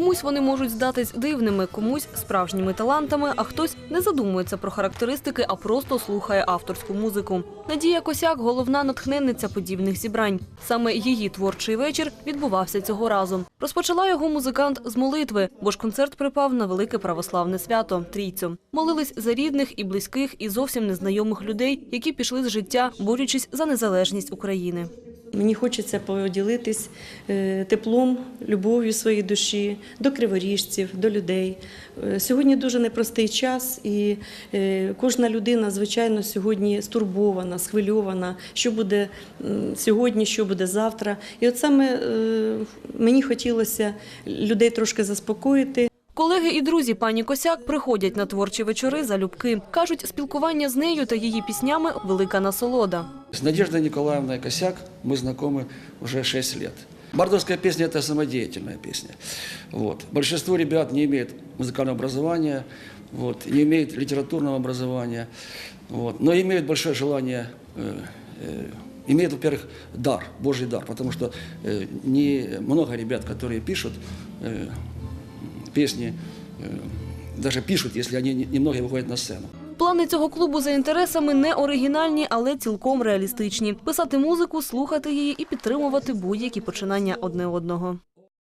Комусь вони можуть здатись дивними, комусь справжніми талантами, а хтось не задумується про характеристики, а просто слухає авторську музику. Надія Косяк головна натхненниця подібних зібрань. Саме її творчий вечір відбувався цього разу. Розпочала його музикант з молитви, бо ж концерт припав на велике православне свято трійцю. Молились за рідних і близьких, і зовсім незнайомих людей, які пішли з життя, борючись за незалежність України. Мені хочеться поділитись е, теплом, любов'ю своєї душі до криворіжців, до людей. Е, Сьогодні дуже непростий час, і е, кожна людина, звичайно, сьогодні стурбована, схвильована, що буде сьогодні, що буде завтра. І от саме мені хотілося людей трошки заспокоїти. Колеги і друзі пані Косяк приходять на творчі вечори залюбки. Кажуть, спілкування з нею та її піснями велика насолода. С Надеждой Николаевной Косяк мы знакомы уже 6 лет. Мордовская песня – это самодеятельная песня. Вот. Большинство ребят не имеет музыкального образования, вот, не имеет литературного образования, вот, но имеют большое желание, э, э, имеют, во-первых, дар, Божий дар, потому что э, не много ребят, которые пишут э, песни, э, даже пишут, если они не- немного выходят на сцену. Плани цього клубу за інтересами не оригінальні, але цілком реалістичні. Писати музику, слухати її і підтримувати будь-які починання одне одного.